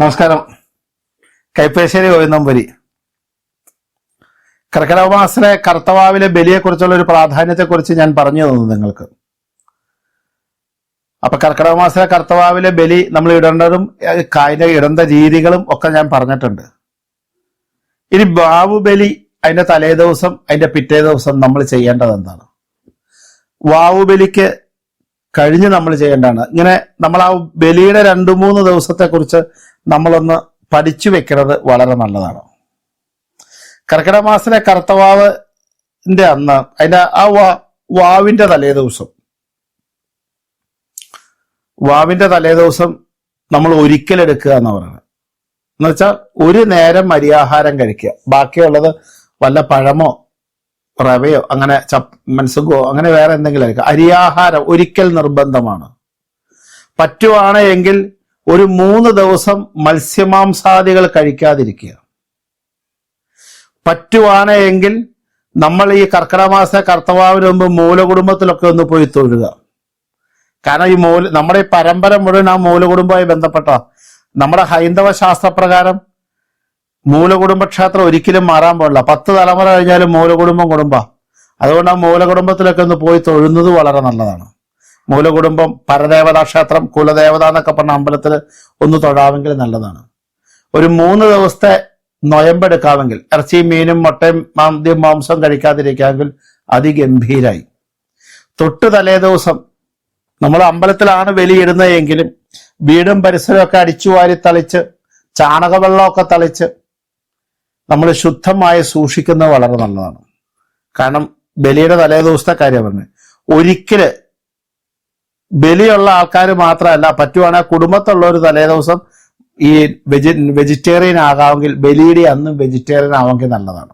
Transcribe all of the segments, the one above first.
നമസ്കാരം. കൈപ്പേശ്ശേരി ഗോവിന്ദംപുരി കർക്കിടക മാസത്തിലെ കർത്തവാവിലെ ബലിയെക്കുറിച്ചുള്ള ഒരു പ്രാധാന്യത്തെക്കുറിച്ച് ഞാൻ പറഞ്ഞു തന്നു നിങ്ങൾക്ക്. അപ്പൊ കർക്കിടക മാസത്തിലെ കർത്തവാവിലെ ബലി നമ്മൾ ഇടേണ്ടതും അതിന്റെ ഇടേണ്ട രീതികളും ഒക്കെ ഞാൻ പറഞ്ഞിട്ടുണ്ട്. ഇനി ബാവുബലി അതിന്റെ തലേ ദിവസം അതിന്റെ പിറ്റേ ദിവസം നമ്മൾ ചെയ്യേണ്ടത് എന്താണ്? വാവുബലിക്ക് കഴിഞ്ഞ് നമ്മൾ ചെയ്യേണ്ടതാണ്. ഇങ്ങനെ നമ്മൾ ആ ബലിയുടെ രണ്ടു മൂന്ന് ദിവസത്തെ കുറിച്ച് നമ്മളൊന്ന് പഠിച്ചു വെക്കുന്നത് വളരെ നല്ലതാണ്. കർക്കിടക മാസത്തിലെ കറുത്തവാവിന്റെ അന്ന് അതിന്റെ ആ വാ- വാവിന്റെ തലേ ദിവസം വാവിന്റെ തലേ ദിവസം നമ്മൾ ഒരിക്കലെടുക്കുക എന്ന് പറയുന്നത്. എന്ന് വെച്ചാൽ ഒരു നേരം മരിയാഹാരം കഴിക്കുക. ബാക്കിയുള്ളത് വല്ല പഴമോ റവയോ അങ്ങനെ ചപ്പ് അങ്ങനെ വേറെ എന്തെങ്കിലും ആയിരിക്കും അരിയാഹാരം ഒരിക്കൽ നിർബന്ധമാണ്. പറ്റുവാണ് എങ്കിൽ ഒരു മൂന്ന് ദിവസം മത്സ്യമാംസാദികൾ കഴിക്കാതിരിക്കുക. പറ്റുവാണ് എങ്കിൽ നമ്മൾ ഈ കർക്കിടമാസ കർത്തവാവിന് മുമ്പ് മൂലകുടുംബത്തിലൊക്കെ ഒന്ന് പോയി തൊഴുക. കാരണം ഈ മൂല നമ്മുടെ ഈ പരമ്പര മുഴുവൻ ആ മൂലകുടുംബമായി ബന്ധപ്പെട്ട നമ്മുടെ ഹൈന്ദവ ശാസ്ത്രപ്രകാരം മൂലകുടുംബ ക്ഷേത്രം ഒരിക്കലും മാറാൻ പാടില്ല. പത്ത് തലമുറ കഴിഞ്ഞാലും മൂലകുടുംബം കുടുംബ. അതുകൊണ്ട് ആ മൂലകുടുംബത്തിലൊക്കെ ഒന്ന് പോയി തൊഴുന്നത് വളരെ നല്ലതാണ്. മൂലകുടുംബം പരദേവതാ ക്ഷേത്രം കുലദേവത എന്നൊക്കെ പറഞ്ഞ അമ്പലത്തിൽ ഒന്ന് തൊഴാമെങ്കിൽ നല്ലതാണ്. ഒരു മൂന്ന് ദിവസത്തെ നൊയമ്പെടുക്കാമെങ്കിൽ ഇറച്ചിയും മീനും മുട്ടയും മാന്തിയും മാംസം കഴിക്കാതിരിക്കാമെങ്കിൽ അതിഗംഭീരായി. തൊട്ട് തലേ ദിവസം നമ്മൾ അമ്പലത്തിലാണ് ബലിയിടുന്നതെങ്കിലും വീടും പരിസരമൊക്കെ ഒക്കെ അടിച്ചു വാരി തളിച്ച് ചാണകവെള്ളമൊക്കെ തളിച്ച് നമ്മൾ ശുദ്ധമായി സൂക്ഷിക്കുന്നത് വളരെ നല്ലതാണ്. കാരണം ബലിയുടെ തലേ ദിവസത്തെ കാര്യം പറഞ്ഞു ഒരിക്കൽ ബലിയുള്ള ആൾക്കാർ മാത്രമല്ല പറ്റുവാണെങ്കിൽ കുടുംബത്തുള്ള ഒരു തലേ ദിവസം ഈ വെജി വെജിറ്റേറിയൻ ആകാമെങ്കിൽ ബലിയുടെ അന്നും വെജിറ്റേറിയൻ ആവാമെങ്കിൽ നല്ലതാണ്.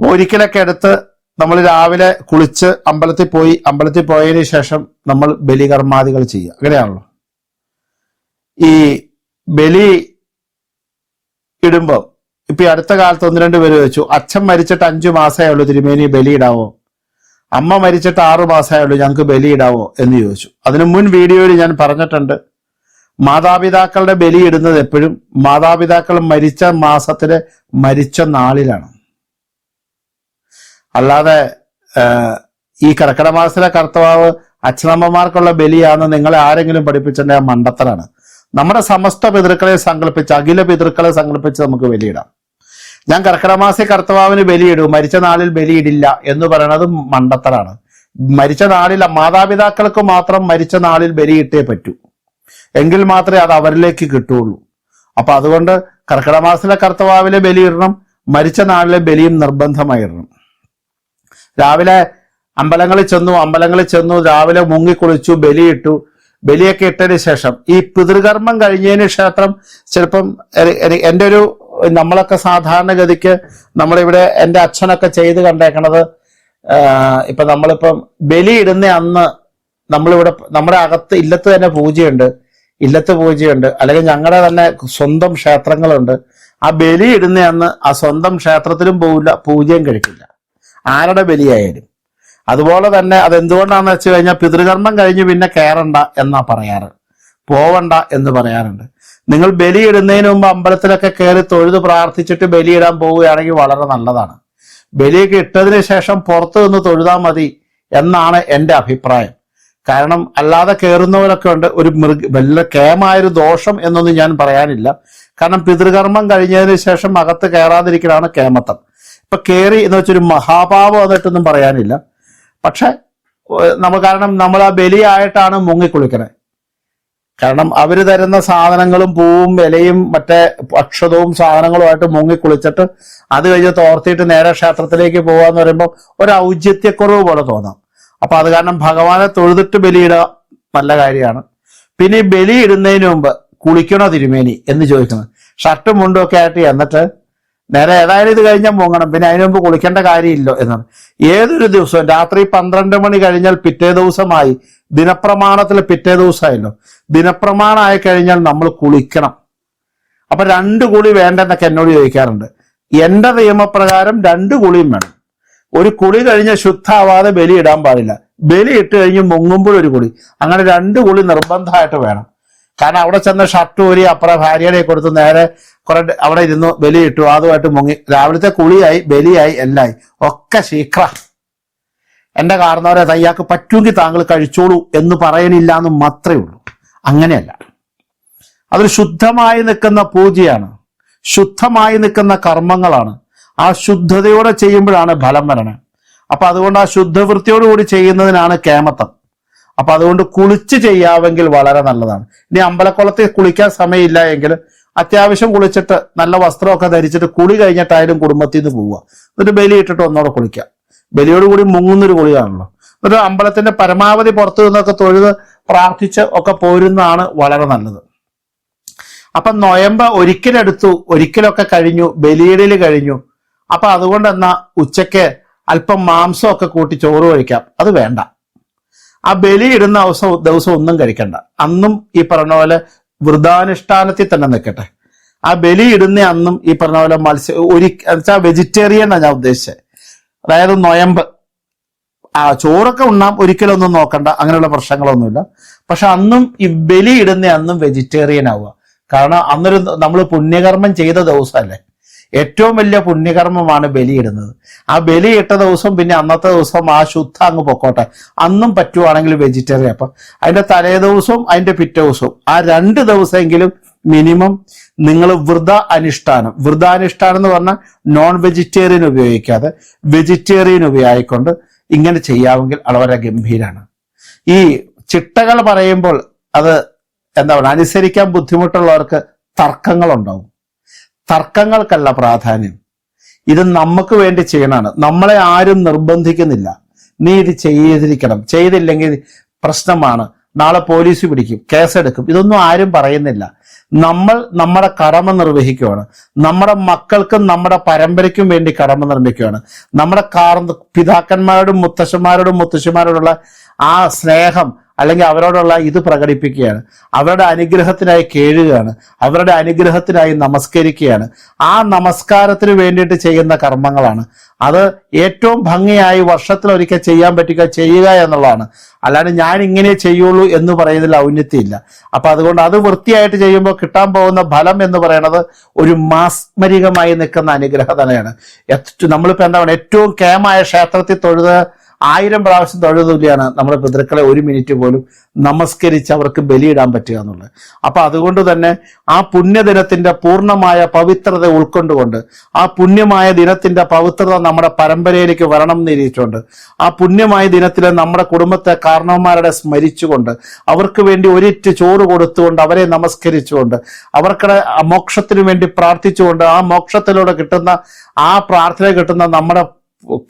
ഒരിക്കലൊക്കെ എടുത്ത് നമ്മൾ രാവിലെ കുളിച്ച് അമ്പലത്തിൽ പോയി അമ്പലത്തിൽ പോയതിന് ശേഷം നമ്മൾ ബലികർമാദികൾ ചെയ്യുക. അങ്ങനെയാണല്ലോ. ഈ ബലി ഇടുമ്പോൾ ഇപ്പൊ അടുത്ത കാലത്ത് ഒന്ന് രണ്ട് പേര് വെച്ചു അച്ഛൻ മരിച്ചിട്ട് അഞ്ചു മാസമേ ഉള്ളൂ തിരുമേനി ബലി ഇടാവോ? അമ്മ മരിച്ചിട്ട് ആറു മാസമായുള്ളൂ ഞങ്ങൾക്ക് ബലിയിടാവോ എന്ന് ചോദിച്ചു. അതിനു മുൻ വീഡിയോയിൽ ഞാൻ പറഞ്ഞിട്ടുണ്ട് മാതാപിതാക്കളുടെ ബലിയിടുന്നത് എപ്പോഴും മാതാപിതാക്കൾ മരിച്ച മാസത്തിലെ മരിച്ച നാളിലാണ്. അല്ലാതെ ഈ കർക്കിടക മാസത്തിലെ കർത്തവാവ് അച്ഛനമ്മമാർക്കുള്ള ബലിയാണെന്ന് നിങ്ങളെ ആരെങ്കിലും പഠിപ്പിച്ചിട്ടുണ്ടെങ്കിൽ ആ മണ്ടത്തരാണ്. നമ്മുടെ സമസ്ത പിതൃക്കളെ സങ്കല്പിച്ച് അഖില പിതൃക്കളെ സങ്കല്പിച്ച് നമുക്ക് ബലിയിടാം. ഞാൻ കർക്കിടമാസി കർത്തവാവിന് ബലിയിടും മരിച്ച നാളിൽ ബലിയിടില്ല എന്ന് പറയുന്നത് മണ്ടത്തരാണ്. മരിച്ച നാളിൽ മാതാപിതാക്കൾക്ക് മാത്രം മരിച്ച നാളിൽ ബലിയിട്ടേ പറ്റൂ. എങ്കിൽ മാത്രമേ അത് അവരിലേക്ക് കിട്ടുള്ളൂ അപ്പൊ അതുകൊണ്ട് കർക്കിടമാസത്തിലെ കർത്തവാവിലെ ബലിയിടണം മരിച്ച നാളിലെ ബലിയും നിർബന്ധമായിടണം രാവിലെ അമ്പലങ്ങളിൽ ചെന്നു അമ്പലങ്ങളിൽ ചെന്നു രാവിലെ മുങ്ങിക്കുളിച്ചു ബലിയിട്ടു ബലിയൊക്കെ ഇട്ടതിന് ശേഷം ഈ പിതൃകർമ്മം കഴിഞ്ഞതിന് ശേഷം ചിലപ്പം എന്റെ ഒരു നമ്മളൊക്കെ സാധാരണഗതിക്ക് നമ്മളിവിടെ എന്റെ അച്ഛനൊക്കെ ചെയ്ത് കണ്ടേക്കണത് ഇപ്പം നമ്മളിപ്പം ബലിയിടുന്ന അന്ന് നമ്മളിവിടെ നമ്മുടെ അകത്ത് ഇല്ലത്ത് തന്നെ പൂജയുണ്ട് ഇല്ലത്ത് പൂജയുണ്ട് അല്ലെങ്കിൽ ഞങ്ങളുടെ തന്നെ സ്വന്തം ക്ഷേത്രങ്ങളുണ്ട്. ആ ബലി ഇടുന്ന അന്ന് ആ സ്വന്തം ക്ഷേത്രത്തിലും പോവില്ല പൂജയും കഴിക്കില്ല. ആരുടെ ബലിയായാലും. അതുപോലെ തന്നെ അതെന്തുകൊണ്ടാണെന്ന് വെച്ച് കഴിഞ്ഞാൽ പിതൃകർമ്മം കഴിഞ്ഞ് പിന്നെ കയറണ്ട എന്നാ പറയാറ്. പോവണ്ട എന്ന് പറയാറുണ്ട്. നിങ്ങൾ ബലിയിടുന്നതിന് മുമ്പ് അമ്പലത്തിലൊക്കെ കയറി തൊഴുത് പ്രാർത്ഥിച്ചിട്ട് ബലിയിടാൻ പോവുകയാണെങ്കിൽ വളരെ നല്ലതാണ്. ബലിയൊക്കെ ഇട്ടതിന് ശേഷം പുറത്തു നിന്ന് തൊഴുതാൽ മതി എന്നാണ് എന്റെ അഭിപ്രായം. കാരണം അല്ലാതെ കയറുന്നവരൊക്കെ ഉണ്ട്. ഒരു മൃഗ വല്ല കേമായൊരു ദോഷം എന്നൊന്നും ഞാൻ പറയാനില്ല. കാരണം പിതൃകർമ്മം കഴിഞ്ഞതിന് ശേഷം അകത്ത് കയറാതിരിക്കലാണ് കേമത്തം. ഇപ്പൊ കയറി എന്ന് വെച്ചൊരു മഹാപാപം എന്നിട്ടൊന്നും പറയാനില്ല. പക്ഷെ നമ്മൾ നമ്മ കാരണം നമ്മൾ ആ ബലിയായിട്ടാണ് മുങ്ങിക്കുളിക്കണേ. കാരണം അവർ തരുന്ന സാധനങ്ങളും പൂവും ഇലയും മറ്റേ അക്ഷതവും സാധനങ്ങളുമായിട്ട് മുങ്ങിക്കുളിച്ചിട്ട് അത് കഴിഞ്ഞ് തോർത്തിയിട്ട് നേരെ ക്ഷേത്രത്തിലേക്ക് പോകാന്ന് പറയുമ്പോൾ ഒരു ഔചിത്യക്കുറവ് പോലെ തോന്നാം. അപ്പൊ അത് കാരണം ഭഗവാനെ തൊഴുതിട്ട് ബലിയിടുക നല്ല കാര്യമാണ്. പിന്നെ ഈ ബലി ഇടുന്നതിന് മുമ്പ് കുളിക്കണോ തിരുമേനി എന്ന് ചോദിക്കുന്നത്. ഷർട്ടും മുണ്ടും ഒക്കെ ആയിട്ട് എന്നിട്ട് നേരെ ഏതായാലും ഇത് കഴിഞ്ഞാൽ മുങ്ങണം. പിന്നെ അതിനു മുമ്പ് കുളിക്കേണ്ട കാര്യമില്ലോ എന്നാണ്. ഏതൊരു ദിവസവും രാത്രി പന്ത്രണ്ട് മണി കഴിഞ്ഞാൽ പിറ്റേ ദിവസമായി. ദിനപ്രമാണത്തിൽ പിറ്റേ ദിവസമായല്ലോ. ദിനപ്രമാണമായി കഴിഞ്ഞാൽ നമ്മൾ കുളിക്കണം. അപ്പൊ രണ്ട് കുളി വേണ്ടെന്നൊക്കെ എന്നോട് ചോദിക്കാറുണ്ട്. എന്റെ നിയമപ്രകാരം രണ്ട് കുളിയും വേണം. ഒരു കുളി കഴിഞ്ഞ ശുദ്ധാവാതെ ബലിയിടാൻ പാടില്ല. ബലി ഇട്ട് കഴിഞ്ഞ് മുങ്ങുമ്പോഴൊരു കുളി. അങ്ങനെ രണ്ട് കുളി നിർബന്ധമായിട്ട് വേണം. കാരണം അവിടെ ചെന്ന് ഷർട്ട് ഊരി അപ്പുറം ഭാര്യയുടെ കൊടുത്ത് നേരെ കുറെ അവിടെ ഇരുന്നു ബലിയിട്ടു അതുമായിട്ട് മുങ്ങി. രാവിലത്തെ കുളിയായി ബലിയായി എല്ലായി. ഒക്കെ ശീക്ര. എന്റെ കാരണവരെ തയ്യാക്ക് പറ്റുമെങ്കിൽ താങ്കൾ കഴിച്ചോളൂ എന്ന് പറയണില്ല എന്ന് മാത്രമേ ഉള്ളൂ. അങ്ങനെയല്ല. അതൊരു ശുദ്ധമായി നിൽക്കുന്ന പൂജയാണ്. ശുദ്ധമായി നിൽക്കുന്ന കർമ്മങ്ങളാണ്. ആ ശുദ്ധതയോടെ ചെയ്യുമ്പോഴാണ് ഫലം വരണേ അപ്പൊ അതുകൊണ്ട് ആ ശുദ്ധവൃത്തിയോടുകൂടി ചെയ്യുന്നതിനാണ് കേമത്തം. അപ്പൊ അതുകൊണ്ട് കുളിച്ച് ചെയ്യാമെങ്കിൽ വളരെ നല്ലതാണ്. ഇനി അമ്പലക്കുളത്തിൽ കുളിക്കാൻ സമയമില്ല എങ്കിൽ അത്യാവശ്യം കുളിച്ചിട്ട് നല്ല വസ്ത്രമൊക്കെ ധരിച്ചിട്ട് കുളി കഴിഞ്ഞിട്ടായാലും കുടുംബത്തിൽ നിന്ന് പോവുക. എന്നിട്ട് ബലി ഇട്ടിട്ട് ഒന്നോടെ കുളിക്കുക. ബലിയോടുകൂടി മുങ്ങുന്നൊരു കുളിയാണല്ലോ. എന്നിട്ട് അമ്പലത്തിന്റെ പരമാവധി പുറത്തു നിന്നൊക്കെ തൊഴുത് പ്രാർത്ഥിച്ച് ഒക്കെ പോരുന്നതാണ് വളരെ നല്ലത്. അപ്പൊ നൊയമ്പ് ഒരിക്കലെടുത്തു ഒരിക്കലൊക്കെ കഴിഞ്ഞു ബലിയിടൽ കഴിഞ്ഞു. അപ്പൊ അതുകൊണ്ട് എന്നാ ഉച്ചയ്ക്ക് അല്പം മാംസമൊക്കെ കൂട്ടി ചോറ് കഴിക്കാം. അത് വേണ്ട. ആ ബലി ഇടുന്ന ദിവസം ദിവസം ഒന്നും കഴിക്കണ്ട. അന്നും ഈ പറഞ്ഞ പോലെ വൃതാനുഷ്ഠാനത്തിൽ തന്നെ നിൽക്കട്ടെ. ആ ബലി ഇടുന്ന അന്നും ഈ പറഞ്ഞ പോലെ മത്സ്യ ഒരു വെച്ചാൽ വെജിറ്റേറിയൻ ആണ് ഞാൻ ഉദ്ദേശിച്ചത് അതായത് നൊയമ്പ്. ആ ചോറൊക്കെ ഉണ്ണാം ഒരിക്കലൊന്നും നോക്കണ്ട അങ്ങനെയുള്ള പ്രശ്നങ്ങളൊന്നുമില്ല. പക്ഷെ അന്നും ഈ ബലി ഇടുന്ന അന്നും വെജിറ്റേറിയൻ ആവുക. കാരണം അന്നൊരു നമ്മൾ പുണ്യകർമ്മം ചെയ്ത ദിവസമല്ലേ ഏറ്റവും വലിയ പുണ്യകർമ്മമാണ് ബലിയിടുന്നത്. ആ ബലിയിട്ട ദിവസം പിന്നെ അന്നത്തെ ദിവസം ആ ശുദ്ധ അങ്ങ് പൊക്കോട്ടെ. അന്നും പറ്റുവാണെങ്കിൽ വെജിറ്റേറിയൻ അപ്പം. അതിന്റെ തലേ ദിവസവും അതിന്റെ പിറ്റേ ദിവസവും. ആ രണ്ട് ദിവസമെങ്കിലും മിനിമം നിങ്ങൾ വൃത അനുഷ്ഠാനം. വൃതാനുഷ്ഠാനം എന്ന് പറഞ്ഞാൽ നോൺ വെജിറ്റേറിയൻ ഉപയോഗിക്കാതെ വെജിറ്റേറിയൻ ഉപയോഗിക്കൊണ്ട് ഇങ്ങനെ ചെയ്യാമെങ്കിൽ വളരെ ഗംഭീരാണ്. ഈ ചിട്ടകൾ പറയുമ്പോൾ അത് എന്താ പറയുക അനുസരിക്കാൻ ബുദ്ധിമുട്ടുള്ളവർക്ക് തർക്കങ്ങളുണ്ടാവും. തർക്കങ്ങൾക്കല്ല പ്രാധാന്യം. ഇത് നമുക്ക് വേണ്ടി ചെയ്യണമാണ് നമ്മളെ ആരും നിർബന്ധിക്കുന്നില്ല. നീ ഇത് ചെയ്തിരിക്കണം. ചെയ്തില്ലെങ്കിൽ പ്രശ്നമാണ്. നാളെ പോലീസ് പിടിക്കും കേസെടുക്കും. ഇതൊന്നും ആരും പറയുന്നില്ല. നമ്മൾ നമ്മുടെ കടമ നിർവഹിക്കുകയാണ്. നമ്മുടെ മക്കൾക്കും നമ്മുടെ പരമ്പരയ്ക്കും വേണ്ടി കടമ നിർമ്മിക്കുകയാണ്. നമ്മുടെ കാർ പിതാക്കന്മാരോടും മുത്തശ്ശന്മാരോടും മുത്തശ്ശിമാരോടുള്ള ആ സ്നേഹം അല്ലെങ്കിൽ അവരോടുള്ള ഇത് പ്രകടിപ്പിക്കുകയാണ്. അവരുടെ അനുഗ്രഹത്തിനായി കേഴുകയാണ്. അവരുടെ അനുഗ്രഹത്തിനായി നമസ്കരിക്കുകയാണ്. ആ നമസ്കാരത്തിന് വേണ്ടിയിട്ട് ചെയ്യുന്ന കർമ്മങ്ങളാണ്. അത് ഏറ്റവും ഭംഗിയായി വർഷത്തിൽ വർഷത്തിലൊരിക്കൽ ചെയ്യാൻ പറ്റുക ചെയ്യുക എന്നുള്ളതാണ്. അല്ലാണ്ട് ഞാൻ ഇങ്ങനെ ചെയ്യുള്ളൂ എന്ന് പറയുന്നതിൽ ഔന്നത്യമില്ല. അപ്പൊ അതുകൊണ്ട് അത് വൃത്തിയായിട്ട് ചെയ്യുമ്പോൾ കിട്ടാൻ പോകുന്ന ഫലം എന്ന് പറയുന്നത് ഒരു മാസ്മരികമായി നിൽക്കുന്ന അനുഗ്രഹം തന്നെയാണ്. നമ്മളിപ്പോൾ നമ്മളിപ്പോ എന്താ പറയുക ഏറ്റവും കേമായ ക്ഷേത്രത്തിൽ തൊഴുത് ആയിരം പ്രാവശ്യം തൊഴുതുല്യാണ് നമ്മുടെ പിതൃക്കളെ ഒരു മിനിറ്റ് പോലും നമസ്കരിച്ച് അവർക്ക് ബലിയിടാൻ പറ്റുക എന്നുള്ളത്. അപ്പൊ അതുകൊണ്ട് തന്നെ ആ പുണ്യദിനത്തിന്റെ പൂർണമായ പവിത്രത ഉൾക്കൊണ്ടുകൊണ്ട് ആ പുണ്യമായ ദിനത്തിന്റെ പവിത്രത നമ്മുടെ പരമ്പരയിലേക്ക് വരണം എന്നിരിച്ചുകൊണ്ട് ആ പുണ്യമായ ദിനത്തിൽ നമ്മുടെ കുടുംബത്തെ കാരണവന്മാരുടെ സ്മരിച്ചുകൊണ്ട് അവർക്ക് വേണ്ടി ഒരിറ്റ് ചോറ് കൊടുത്തുകൊണ്ട് അവരെ നമസ്കരിച്ചുകൊണ്ട് അവർക്കുടെ മോക്ഷത്തിനു വേണ്ടി പ്രാർത്ഥിച്ചുകൊണ്ട് ആ മോക്ഷത്തിലൂടെ കിട്ടുന്ന ആ പ്രാർത്ഥന കിട്ടുന്ന നമ്മുടെ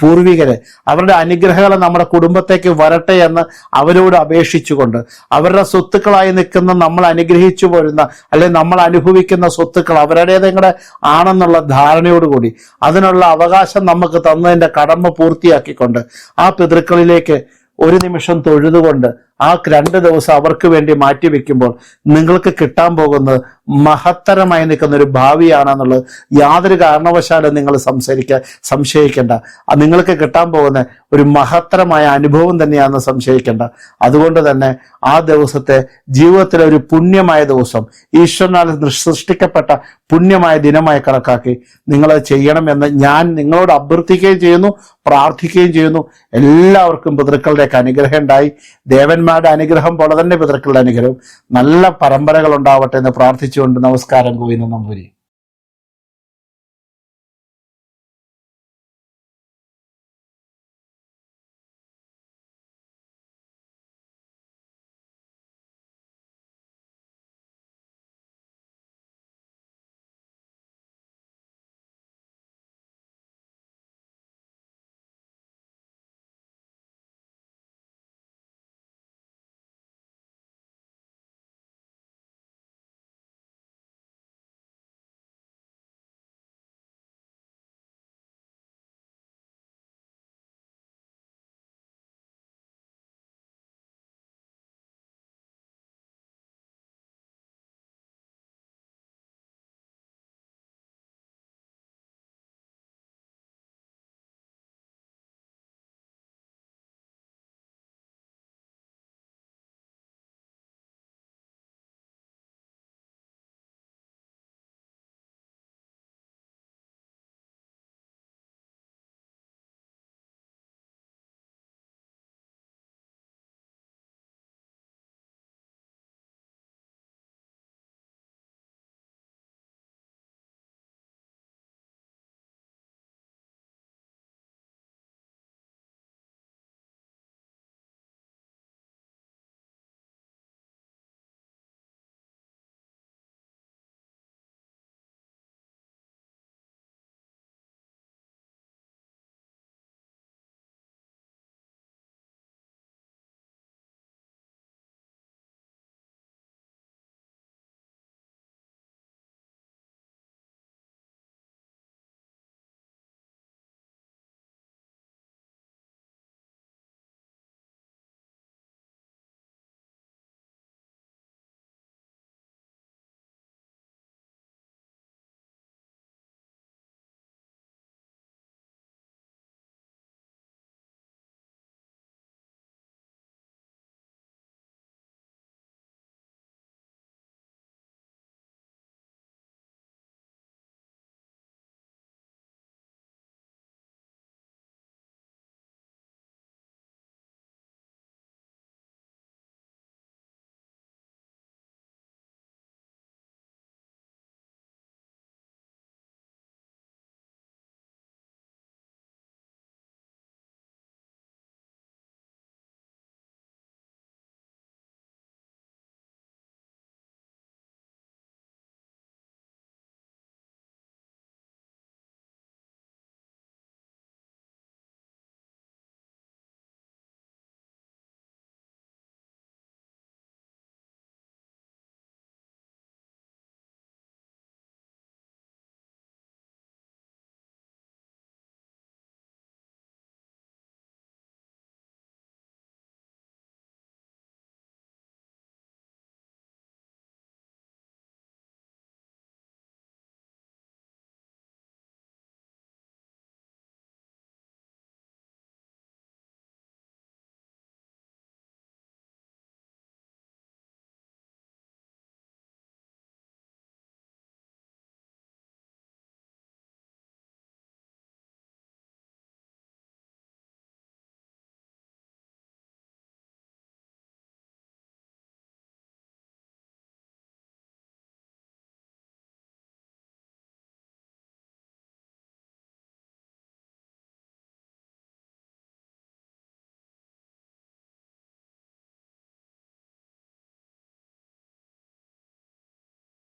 പൂർവികരെ അവരുടെ അനുഗ്രഹങ്ങൾ നമ്മുടെ കുടുംബത്തേക്ക് വരട്ടെ എന്ന് അവരോട് അപേക്ഷിച്ചുകൊണ്ട് അവരുടെ സ്വത്തുക്കളായി നിൽക്കുന്ന നമ്മൾ അനുഗ്രഹിച്ചു പോരുന്ന അല്ലെങ്കിൽ നമ്മൾ അനുഭവിക്കുന്ന സ്വത്തുക്കൾ അവരുടേതും ആണെന്നുള്ള ധാരണയോടുകൂടി. അതിനുള്ള അവകാശം നമുക്ക് തന്നതിന്റെ കടമ പൂർത്തിയാക്കിക്കൊണ്ട് ആ പിതൃക്കളിലേക്ക് ഒരു നിമിഷം തൊഴുതുകൊണ്ട് ആ രണ്ട് ദിവസം അവർക്ക് വേണ്ടി മാറ്റിവെക്കുമ്പോൾ നിങ്ങൾക്ക് കിട്ടാൻ പോകുന്നത് മഹത്തരമായി നിൽക്കുന്ന ഒരു ഭാവിയാണെന്നുള്ളത് യാതൊരു കാരണവശാലും നിങ്ങൾ സംസാരിക്കാൻ സംശയിക്കേണ്ട. നിങ്ങൾക്ക് കിട്ടാൻ പോകുന്ന ഒരു മഹത്തരമായ അനുഭവം തന്നെയാണെന്ന് സംശയിക്കേണ്ട. അതുകൊണ്ട് തന്നെ ആ ദിവസത്തെ ജീവിതത്തിലെ ഒരു പുണ്യമായ ദിവസം ഈശ്വരനാൽ സൃഷ്ടിക്കപ്പെട്ട പുണ്യമായ ദിനമായി കണക്കാക്കി നിങ്ങൾ ചെയ്യണമെന്ന് ഞാൻ നിങ്ങളോട് അഭ്യർത്ഥിക്കുകയും ചെയ്യുന്നു പ്രാർത്ഥിക്കുകയും ചെയ്യുന്നു. എല്ലാവർക്കും പിതൃക്കളുടെയൊക്കെ അനുഗ്രഹം ഉണ്ടായി. ദേവന്മാരുടെ അനുഗ്രഹം പോലെ തന്നെ പിതൃക്കളുടെ അനുഗ്രഹം നല്ല പരമ്പരകൾ ഉണ്ടാവട്ടെ എന്ന് പ്രാർത്ഥിച്ചുകൊണ്ട് നമസ്കാരം കോയിന്ന് നമ്പൂരി